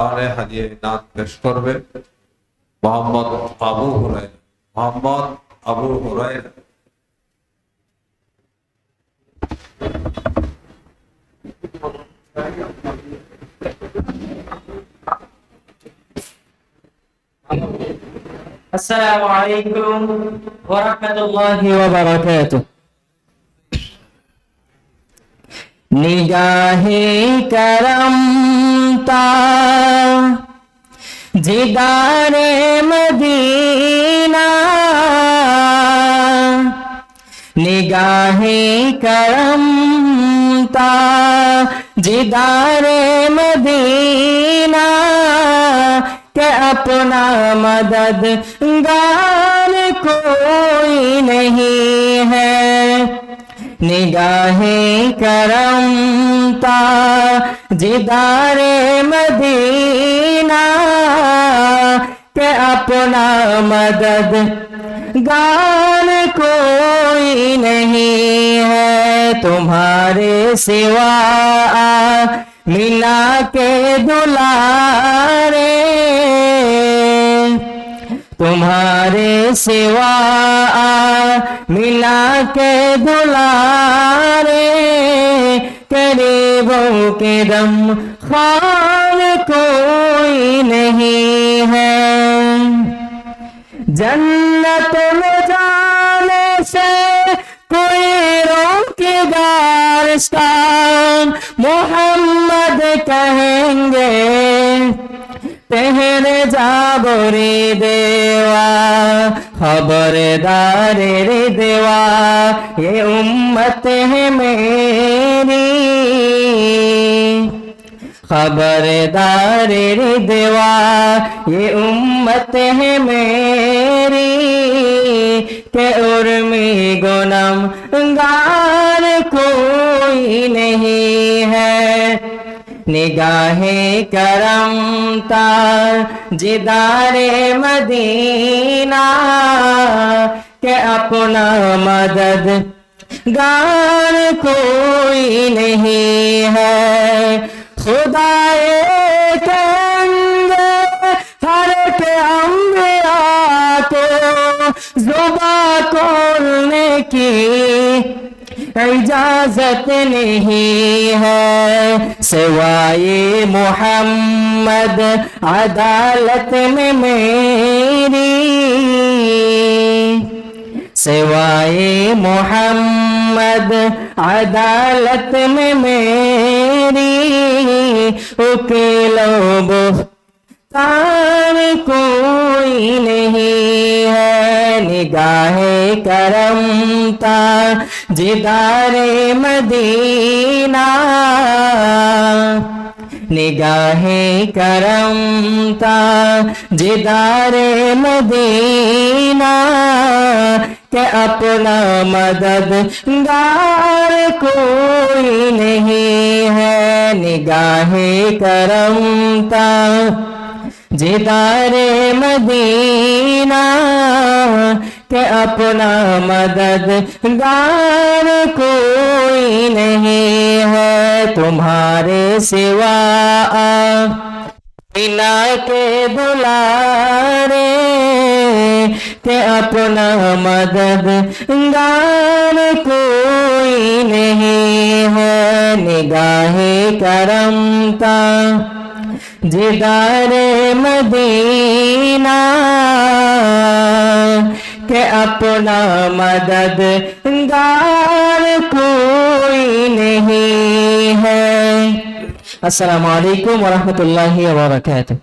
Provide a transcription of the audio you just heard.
আরে হাজিয়ে নাথ পেশ করবে মোহাম্মদ আবু হুরাই মোহাম্মদ আবু হুরাই السلام عليكم ورحمة الله وبركاته نگاہ کرم تا جدار مدینہ نگاہ کرم تا جدار مدینہ کہ اپنا مدد گار کوئی نہیں ہے نگاہ کرم تا، جدار مدینہ، کہ اپنا مدد گار کوئی نہیں ہے تمہارے سوا ملا کے دلارے سوا ملا کے دلارے قریبوں کے دم خان کوئی نہیں ہے۔ جنت میں جانے سے کوئی روکے گارستان، محمد کہیں گے پہنے جابری دیوا خبردار رے دیوا یہ امت ہے میری خبردار رے دیوا یہ امت ہے میری کہ ارمی گنم گار کوئی نہیں ہے نگاہ کرم تار جدار مدینہ کہ اپنا مدد گار کوئی نہیں ہے۔ خدا ہر کے کو زبا کھولنے کی اجازت نہیں ہے۔ سوائے محمد، عدالت میں میری۔ سوائے محمد، عدالت میں میری۔ اکیلو بہتان کوئی نہیں۔ نگاہ کرم تا جدار مدینہ۔ نگاہ کرم تا جدار مدینہ۔ کہ اپنا مدد گار کوئی نہیں ہے۔ نگاہ کرم تا جدار مدینہ۔ کہ اپنا مددگار کوئی نہیں ہے تمہارے سوا۔ بنا کے دلارے کہ اپنا مددگار کوئی نہیں ہے۔ نگاہ کرم تا جدار مدینہ کہ اپنا مدد گار کوئی نہیں ہے السلام علیکم ورحمۃ اللہ وبرکاتہ